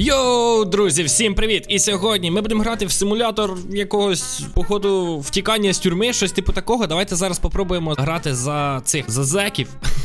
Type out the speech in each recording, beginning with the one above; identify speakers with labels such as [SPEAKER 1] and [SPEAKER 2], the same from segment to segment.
[SPEAKER 1] Йоу, друзі, всім привіт! І сьогодні ми будемо грати в симулятор якогось, походу, втікання з тюрми, щось типу такого. Давайте зараз попробуємо грати за цих за зеків.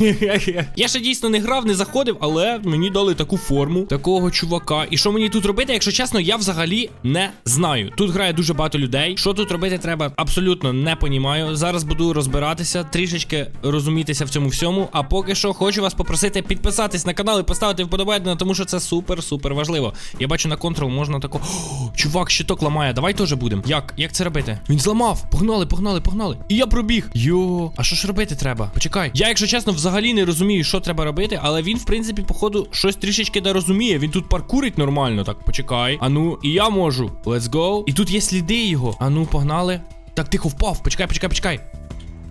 [SPEAKER 1] Я ще дійсно не грав, не заходив, але мені дали таку форму такого чувака. І що мені тут робити, якщо чесно, я взагалі не знаю. Тут грає дуже багато людей. Що тут робити треба, абсолютно не понімаю. Зараз буду розбиратися, трішечки розумітися в цьому всьому. А поки що хочу вас попросити підписатись на канал і поставити вподобайку, тому що це супер-супер важливо. Я бачу на контрол можна тако. Чувак, щиток ламає. Давай теж будемо. Як? Як це робити? Він зламав. Погнали, погнали, погнали. І я пробіг. Йо, а що ж робити треба? Почекай. Я, якщо чесно, взагалі не розумію, що треба робити, але він, в принципі, походу, щось трішечки да розуміє. Він тут паркурить нормально. Так, почекай. А ну, і я можу. Let's go. І тут є сліди його. А ну, погнали. Так, тихо впав. Почекай, почекай, почекай.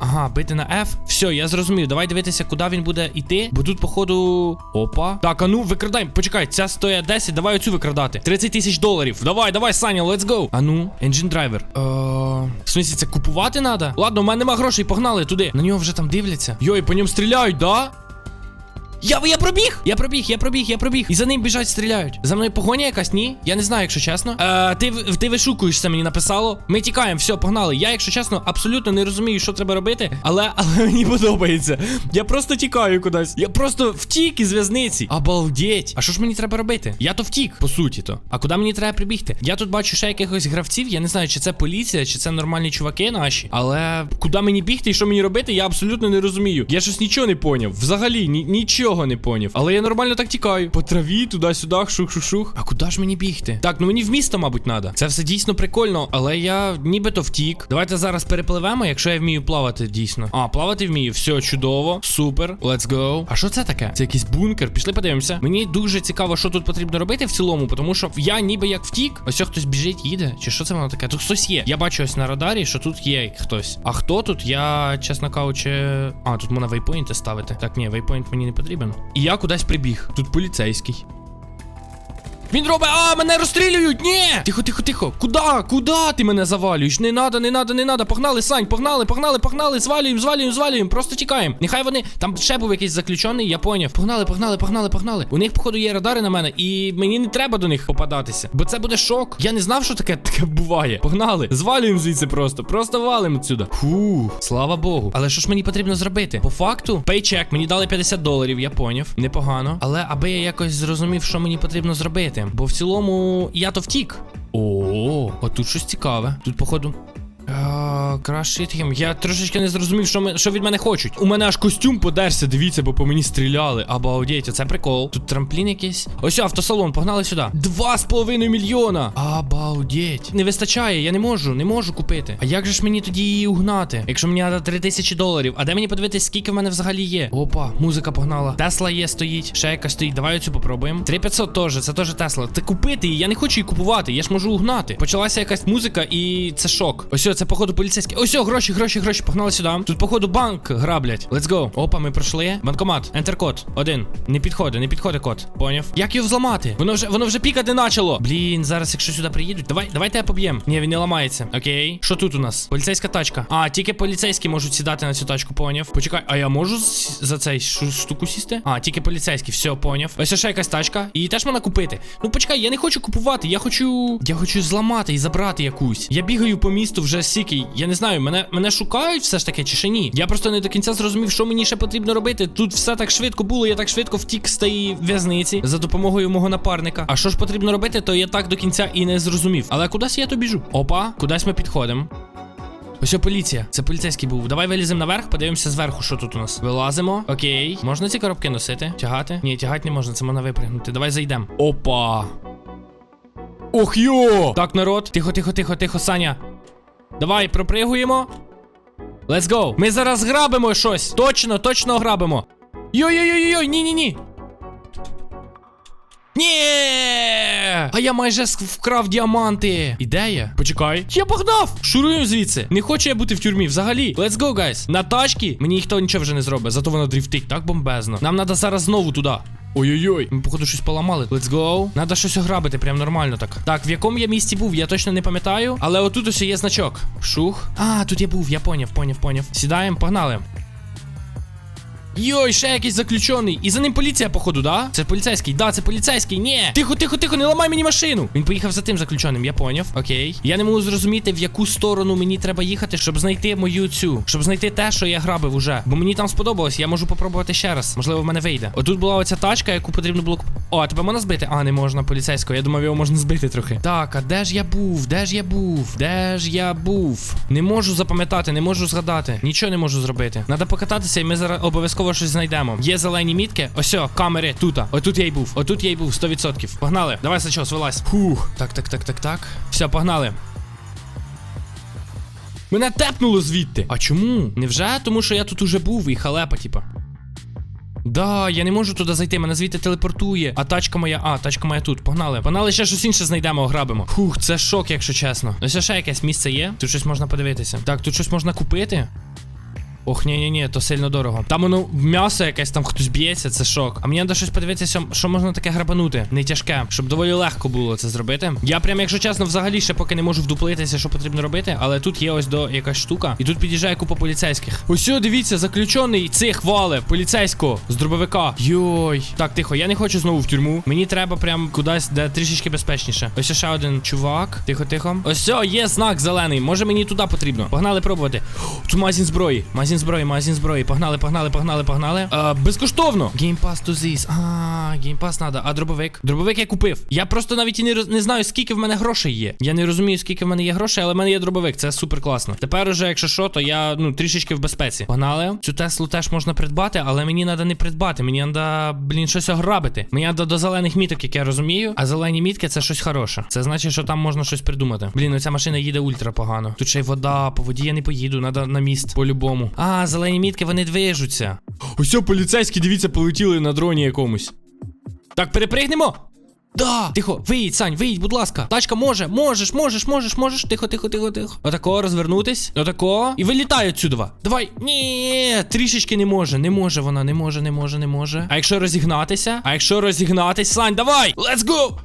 [SPEAKER 1] Ага, бити на F. Все, я зрозумів. Давай дивитися, куди він буде йти. Бо тут, походу. Опа. Так, а ну викрадай. Почекай, ця стоїть 10, давай оцю викрадати. 30 тисяч доларів. Давай, давай, Саня, let's go. А ну, engine driver. Е, В смысле, це купувати треба? Ладно, у мене нема грошей, погнали туди. На нього вже там дивляться. Йой, по ньому стріляють, да? Я, я пробіг! Я пробіг, я пробіг, я пробіг. І за ним біжать, стріляють. За мною погоня якась, ні? Я не знаю, якщо чесно. Е, ти, ти вишукуєшся, мені написало. Ми тікаємо, все, погнали. Я, якщо чесно, абсолютно не розумію, що треба робити, але, але мені подобається. Я просто тікаю кудись. Я просто втік із в'язниці. Обалдеть. А що ж мені треба робити? Я то втік, по суті то. А куди мені треба прибігти? Я тут бачу ще якихось гравців. Я не знаю, чи це поліція, чи це нормальні чуваки наші. Але куди мені бігти і що мені робити, я абсолютно не розумію. Я щось нічого не поняв. Взагалі, ні, нічого не поняв. Але я нормально так тікаю. По траві, туди-сюди, шух-шух-шух. А куди ж мені бігти? Так, ну мені в місто, мабуть, треба. Це все дійсно прикольно, але я нібито втік. Давайте зараз перепливемо, якщо я вмію плавати дійсно. А, плавати вмію. Все чудово, супер. Let's go. А що це таке? Це якийсь бункер. Пішли подивимося. Мені дуже цікаво, що тут потрібно робити в цілому, тому що я ніби як втік. Ось ось хтось біжить, їде. Чи що це воно таке? Тут хтось є. Я бачу ось на радарі, що тут є хтось. А хто тут? Я, чесно кажучи. А, тут можна вейпоінти ставити. Так, ні, вейпоінт мені не потрібен. І я кудись прибіг. Тут поліцейський. Він робить, а мене розстрілюють! Ні! Тихо, тихо, тихо. Куда? Куда ти мене завалюєш? Не надо, не надо, не надо. Погнали, Сань, погнали, погнали, погнали. Звалюємо, звалюємо, звалюємо. Просто тікаємо. Нехай вони. Там ще був якийсь заключений, я поняв. Погнали, погнали, погнали, погнали. У них, походу, є радари на мене, і мені не треба до них попадатися. Бо це буде шок. Я не знав, що таке таке буває. Погнали. Звалюємо звідси просто. Просто валимо отсюда. Фу, слава Богу. Але що ж мені потрібно зробити? По факту, пейчек, мені дали 50 доларів, я поняв. Непогано. Але аби я якось зрозумів, що мені потрібно зробити. Бо в цілому я то втік. О, а тут щось цікаве. Тут, походу. А, краще тим. Я трошечки не зрозумів, що, ми, що від мене хочуть. У мене аж костюм подерся, дивіться, бо по мені стріляли. Обалдеть, це прикол. Тут трамплін якийсь. Ось автосалон, погнали сюди. Два з половиною мільйона. Обалдеть. Не вистачає, я не можу, не можу купити. А як же ж мені тоді її угнати? Якщо мені треба 3 тисячі доларів. А де мені подивитись, скільки в мене взагалі є? Опа, музика погнала. Тесла є, стоїть. Ще яка стоїть. Давай оцю попробуємо. 3500 теж, це теж Тесла. Ти купити її, я не хочу її купувати, я ж можу угнати. Почалася якась музика, і це шок. Ось це походу поліцейський. Ось гроші, гроші, гроші. Погнали сюди. Тут, походу, банк граблять. Let's go. Опа, ми пройшли. Банкомат. Ентер код. Один. Не підходить, не підходить код. Поняв. Як його взламати? Воно вже воно вже пікати почало. Блін, зараз, якщо сюди приїдуть. Давай, давайте я поб'єм. Ні, він не ламається. Окей. Що тут у нас? Поліцейська тачка. А, тільки поліцейські можуть сідати на цю тачку, поняв. Почекай, а я можу за цей штуку сісти? А, тільки поліцейські, все, поняв. Ось ще якась тачка. І теж можна купити. Ну почекай, я не хочу купувати. Я хочу. Я хочу зламати і забрати якусь. Я бігаю по місту вже сіки. Я не знаю, мене мене шукають все ж таки, чи ще ні. Я просто не до кінця зрозумів, що мені ще потрібно робити. Тут все так швидко було, я так швидко втік з тієї в'язниці за допомогою мого напарника. А що ж потрібно робити, то я так до кінця і не зрозумів. Але кудись я то біжу. Опа, кудись ми підходимо. Ось поліція. Це поліцейський був. Давай виліземо наверх, подивимося зверху, що тут у нас. Вилазимо. Окей. Можна ці коробки носити? Тягати? Ні, тягати не можна, це можна випрягнути. Давай зайдемо. Опа. Ох йо! Так, народ. Тихо, тихо, тихо, тихо, Саня. Давай, пропригуємо. Let's go. Ми зараз грабимо щось. Точно, точно грабимо. Йой-йой-йой, ні-ні-ні. Ні! А я майже вкрав діаманти. Ідея? Почекай. Я погнав! Шуруємо звідси. Не хочу я бути в тюрмі взагалі. Let's go, guys. На тачки мені ніхто нічого вже не зробить. Зато вона дрифтить так бомбезно. Нам треба зараз знову туди. Ой-ой-ой, ми, походу, щось поламали. Let's go. Надо щось ограбити, прям нормально так. Так, в якому я місці був, я точно не пам'ятаю. Але отут ось є значок. Шух. А, тут я був, я поняв, поняв, поняв. Сідаємо, погнали. Йой, ще якийсь заключений. І за ним поліція, походу, да? Це поліцейський, да, це поліцейський. Ні. Тихо, тихо, тихо, не ламай мені машину. Він поїхав за тим заключеним, я поняв. Окей. Я не можу зрозуміти, в яку сторону мені треба їхати, щоб знайти мою цю, щоб знайти те, що я грабив уже. Бо мені там сподобалось, я можу попробувати ще раз. Можливо, в мене вийде. Отут була оця тачка, яку потрібно було. О, а тебе можна збити? А, не можна поліцейського. Я думав, його можна збити трохи. Так, а де ж я був? Де ж я був? Де ж я був? Не можу запам'ятати, не можу згадати. Нічого не можу зробити. Надо покататися, і ми зараз обов'язково щось знайдемо. Є зелені мітки. Ось, камери, тут. Отут я й був. Отут я й був, 100%. Погнали. Давай, Сачос, вилазь. Фух. Так, так, так, так, так. Все, погнали. Мене тепнуло звідти. А чому? Невже? Тому що я тут уже був і халепа, типа. Да, я не можу туди зайти, мене звідти телепортує. А тачка моя, а, тачка моя тут. Погнали. Погнали, ще щось інше знайдемо, ограбимо. Фух, це шок, якщо чесно. Ось ще якесь місце є. Тут щось можна подивитися. Так, тут щось можна купити. Ох, ні, ні, ні, то сильно дорого. Там воно м'ясо якесь, там хтось б'ється, це шок. А мені треба щось подивитися, що можна таке грабанути. Не тяжке, щоб доволі легко було це зробити. Я прям, якщо чесно, взагалі ще поки не можу вдуплитися, що потрібно робити. Але тут є ось до якась штука. І тут під'їжджає купа поліцейських. Ось, дивіться, заключений цих вале, поліцейського з дробовика. Йой. Так, тихо, я не хочу знову в тюрму. Мені треба прям кудись, де трішечки безпечніше. Ось ще один чувак. Тихо, тихо. Ось, є знак зелений. Може мені туди потрібно. Погнали пробувати. Тут магазин зброї. Магазин зброї, магазин зброї. Погнали, погнали, погнали, погнали. А, безкоштовно. Game Pass to this. А, Game Pass надо. А дробовик? Дробовик я купив. Я просто навіть і не, роз- не знаю, скільки в мене грошей є. Я не розумію, скільки в мене є грошей, але в мене є дробовик. Це супер класно. Тепер уже, якщо що, то я ну трішечки в безпеці. Погнали. Цю Теслу теж можна придбати, але мені треба не придбати. Мені треба, блін, щось ограбити. Мені треба до зелених міток, як я розумію. А зелені мітки це щось хороше. Це значить, що там можна щось придумати. Блін, оця машина їде ультра погано. Тут ще й вода, по воді я не поїду, треба на міст по-любому. А, зелені мітки, вони движуться. Ось поліцейські, дивіться, полетіли на дроні якомусь. Так, перепригнемо. Да, тихо, виїдь, Сань, виїдь, будь ласка. Тачка може, можеш, можеш, можеш, можеш. Тихо, тихо, тихо, тихо. Отако, розвернутись. Отако. І вилітай отсюди. Давай. Ні, трішечки не може. Не може вона, не може, не може, не може. А якщо розігнатися? А якщо розігнатись, Сань, давай! Let's go!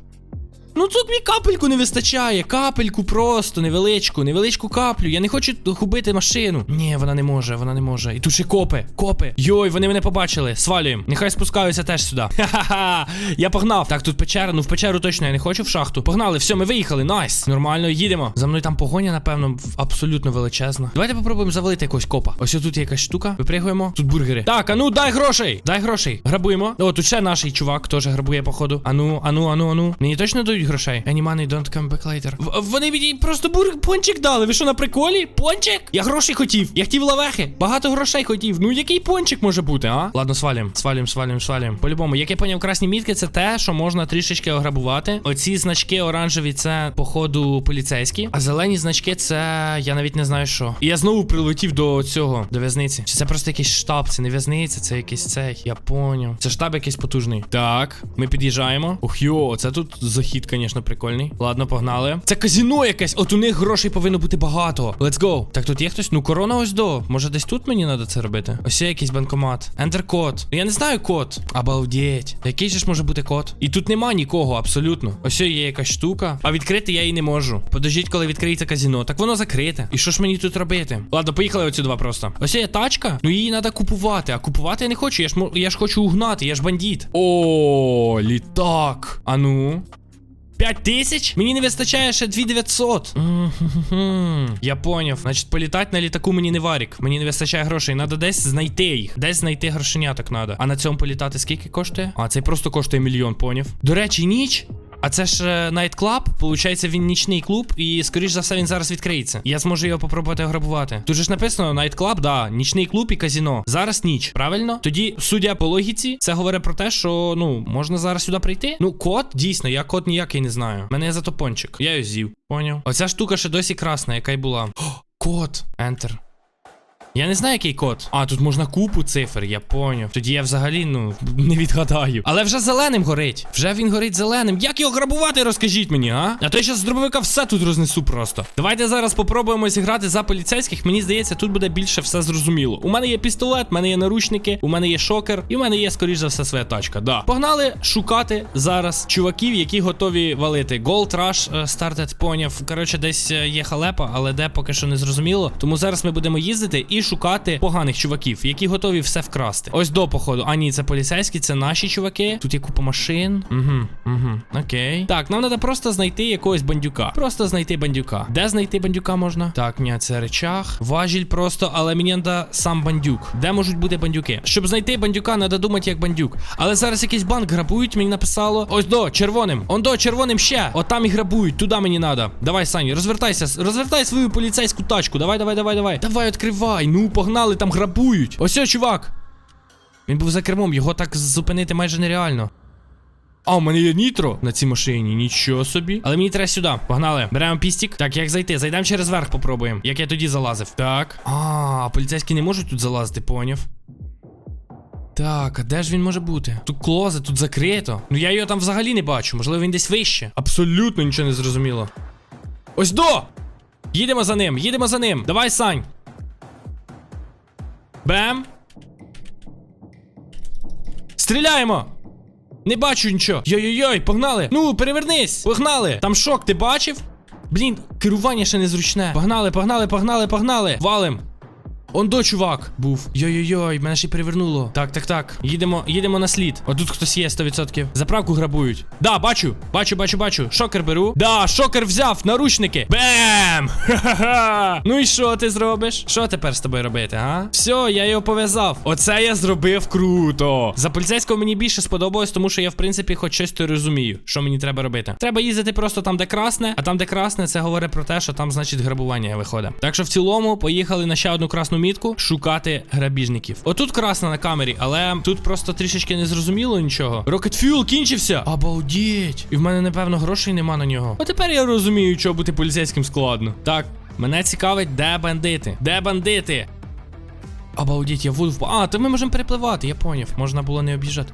[SPEAKER 1] Ну тут мені капельку не вистачає. Капельку просто, невеличку, невеличку каплю. Я не хочу губити машину. Ні, вона не може, вона не може. І тут ще копи, копи. Йой, вони мене побачили. Свалюємо. Нехай спускаються теж сюди. Ха-ха-ха. Я погнав. Так, тут печера. Ну в печеру точно я не хочу в шахту. Погнали, все, ми виїхали. Найс. Нормально, їдемо. За мною там погоня, напевно, абсолютно величезна. Давайте попробуємо завалити якогось копа. Ось тут є якась штука. Випригуємо. Тут бургери. Так, а ну дай грошей. Дай грошей. Грабуємо. О, тут ще наш чувак теж грабує, походу. Ану, ану, ану, ану. Мені точно дають грошей. Any money don't come back later. В- вони мені просто бур пончик дали. Ви що на приколі? Пончик? Я грошей хотів. Я хотів лавехи. Багато грошей хотів. Ну який пончик може бути, а? Ладно, свалім. Свалім, свалім, свалім. По-любому, як я поняв, красні мітки це те, що можна трішечки ограбувати. Оці значки оранжеві це, походу, поліцейські. А зелені значки це я навіть не знаю що. І я знову прилетів до цього, до в'язниці. Чи це просто якийсь штаб, це не в'язниця, це якийсь цей. Я поняв. Це штаб якийсь потужний. Так, ми під'їжджаємо. Ух йо, це тут захід, звісно, прикольний. Ладно, погнали. Це казіно якесь. От у них грошей повинно бути багато. Let's go. Так, тут є хтось. Ну, корона ось до. Може, десь тут мені треба це робити? Ось є якийсь банкомат. Enter код. Я не знаю код. Обалдеть. Який же ж може бути код? І тут нема нікого, абсолютно. Ось є якась штука. А відкрити я її не можу. Подождіть, коли відкриється казіно. Так воно закрите. І що ж мені тут робити? Ладно, поїхали оці два просто. Ось є тачка. Ну її треба купувати. А купувати я не хочу. Я ж я ж хочу угнати, я ж бандит. О, літак. А ну. 5 тисяч? Мені не вистачає ще 2900. Мгм. Я поняв. Значить, політати на літаку мені не варік. Мені не вистачає грошей. Надо десь знайти їх. Десь знайти грошеняток надо. А на цьому політати скільки коштує? А, цей просто коштує мільйон, поняв. До речі, ніч. А це ж Найт Клаб, получається, він нічний клуб, і скоріш за все він зараз відкриється. Я зможу його попробувати ограбувати. Тут же ж написано Найт Клаб, да, нічний клуб і казіно. Зараз ніч, правильно? Тоді, судя по логіці, це говорить про те, що ну можна зараз сюди прийти. Ну, код, дійсно, я код ніякий не знаю. Мене є зато пончик. Я його з'їв. Поняв. Оця штука ще досі красна, яка й була. О, код. Enter. Я не знаю, який код. А, тут можна купу цифр, я поняв. Тоді я взагалі, ну, не відгадаю. Але вже зеленим горить. Вже він горить зеленим. Як його грабувати, розкажіть мені, а? А то я щас з дробовика все тут рознесу просто. Давайте зараз попробуємо зіграти за поліцейських. Мені здається, тут буде більше все зрозуміло. У мене є пістолет, у мене є наручники, у мене є шокер, і у мене є, скоріш за все, своя тачка. Да. Погнали шукати зараз чуваків, які готові валити. Gold Rush started, поняв. Коротше, десь е, є халепа, але де поки що не зрозуміло. Тому зараз ми будемо їздити і шукати поганих чуваків, які готові все вкрасти. Ось до походу. А ні, це поліцейські, це наші чуваки. Тут є купа машин. Угу, угу. Окей. Так, нам треба просто знайти якогось бандюка. Просто знайти бандюка. Де знайти бандюка можна? Так, ні, це речах. Важіль просто, але мені треба сам бандюк. Де можуть бути бандюки? Щоб знайти бандюка, треба думати як бандюк. Але зараз якийсь банк грабують, мені написало. Ось до, червоним. Он до, червоним ще. От там і грабують, туди мені треба. Давай, Сані, розвертайся, розвертай свою поліцейську тачку. Давай, давай, давай, давай. Давай, відкривай. Ну, погнали, там грабують. Ось, чувак. Він був за кермом, його так зупинити майже нереально. А, у мене є нітро на цій машині, нічого собі. Але мені треба сюди. Погнали. Беремо пістік. Так, як зайти? Зайдемо через верх, попробуємо. Як я тоді залазив. Так. А, поліцейські не можуть тут залазити, поняв. Так, а де ж він може бути? Тут клозет, тут закрито. Ну я його там взагалі не бачу. Можливо, він десь вище. Абсолютно нічого не зрозуміло. Ось до! Їдемо за ним, їдемо за ним. Давай, Сань. Бем. Стріляємо! Не бачу нічого. Йой-йой-йой, погнали. Ну, перевернись. Погнали. Там шок, ти бачив? Блін, керування ще незручне. Погнали, погнали, погнали, погнали. Валим. Он до чувак був. Йой-йой-йой, мене ще перевернуло. Так, так, так. Їдемо, їдемо на слід. О, тут хтось є 100%. Заправку грабують. Да, бачу. Бачу, бачу, бачу. Шокер беру. Да, шокер взяв, наручники. Бем! Ха-ха-ха! Ну і що ти зробиш? Що тепер з тобою робити, а? Все, я його пов'язав. Оце я зробив круто. За поліцейського мені більше сподобалось, тому що я, в принципі, хоч щось то розумію, що мені треба робити. Треба їздити просто там, де красне, а там, де красне, це говорить про те, що там, значить, грабування виходить. Так що в цілому поїхали на ще одну красну мітку шукати грабіжників. Отут красна на камері, але тут просто трішечки не зрозуміло нічого. Rocket Fuel кінчився. Обалдіть! І в мене, напевно, грошей нема на нього. А тепер я розумію, чого бути поліцейським складно. Так, мене цікавить, де бандити? Де бандити? Обалдіть, я в впав. А, то ми можемо перепливати, я поняв. Можна було не об'їжджати.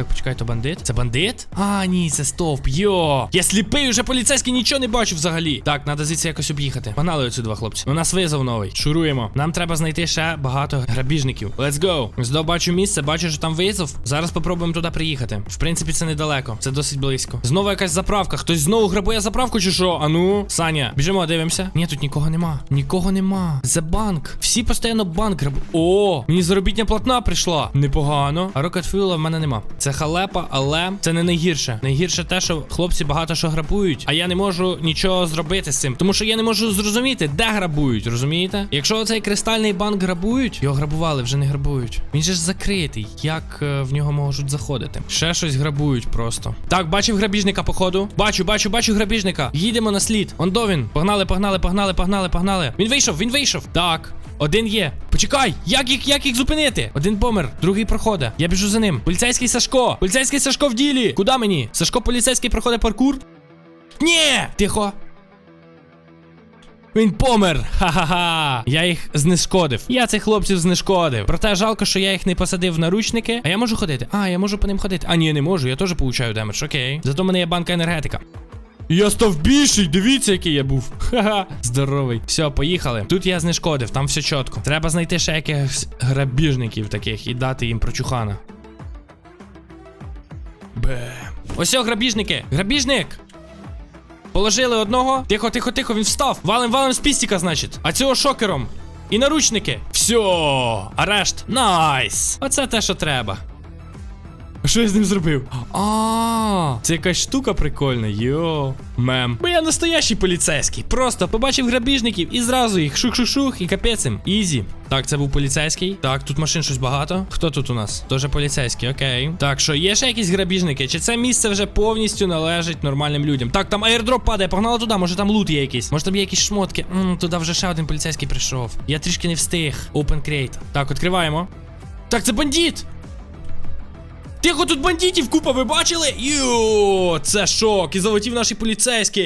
[SPEAKER 1] Так, почекай, то бандит? Це бандит? А, ні, це стовп. Йо! Я сліпий, уже поліцейський нічого не бачу взагалі. Так, треба звідси якось об'їхати. Погнали два хлопці. У нас визов новий. Шуруємо. Нам треба знайти ще багато грабіжників. Let's go. Здо бачу місце, бачу, що там визов. Зараз попробуємо туди приїхати. В принципі, це недалеко. Це досить близько. Знову якась заправка. Хтось знову грабує заправку чи що? Ану, Саня, біжимо, дивимося. Ні, тут нікого нема. Нікого нема. Це банк. Всі постійно банк грабують. О, мені заробітня платна прийшла. Непогано. А Fuel в мене нема. Це халепа, але це не найгірше. Найгірше те, що хлопці багато що грабують, а я не можу нічого зробити з цим. Тому що я не можу зрозуміти, де грабують, розумієте? Якщо цей кристальний банк грабують, його грабували, вже не грабують. Він же ж закритий. Як е, в нього можуть заходити? Ще щось грабують просто. Так, бачив грабіжника, походу. Бачу, бачу, бачу грабіжника. Їдемо на слід. Он до він. Погнали, погнали, погнали, погнали, погнали. Він вийшов, він вийшов. Так. Один є. Почекай, як їх, як їх зупинити? Один помер, другий проходить. Я біжу за ним. Поліцейський Сашко. Поліцейський Сашко в ділі. Куди мені? Сашко поліцейський проходить паркур. Ні! Тихо. Він помер. Ха-ха-ха. Я їх знешкодив. Я цих хлопців знешкодив. Проте жалко, що я їх не посадив в наручники. А я можу ходити? А, я можу по ним ходити. А, ні, я не можу. Я теж получаю демедж. Окей. Зато в мене є банка енергетика. Я став більший, дивіться, який я був. Ха-ха, здоровий. Все, поїхали. Тут я знешкодив, там все чітко. Треба знайти ще якихось грабіжників таких і дати їм прочухана. Бе. Ось грабіжники! Грабіжник! Положили одного. Тихо, тихо, тихо, він встав. Валим, валим з пістіка, значить. А цього шокером. І наручники. Все, арешт. Найс. Оце те, що треба. Що я з ним зробив? А, це якась штука прикольна, йо. Мем. Бо я настоящий поліцейський. Просто побачив грабіжників і зразу їх шух-шух-шух і капець їм. Ізі. Так, це був поліцейський. Так, тут машин щось багато. Хто тут у нас? Тоже поліцейський, окей. Так, що, є ще якісь грабіжники? Чи це місце вже повністю належить нормальним людям? Так, там аірдроп падає, погнали туди, може там лут є якийсь. Може там є якісь шмотки. Ммм, туди вже ще один поліцейський прийшов. Я трішки не встиг. Open crate. Так, відкриваємо. Так, це бандит! Тихо, тут бандитів купа, ви бачили? Йо, це шок, і залетів наш поліцейський.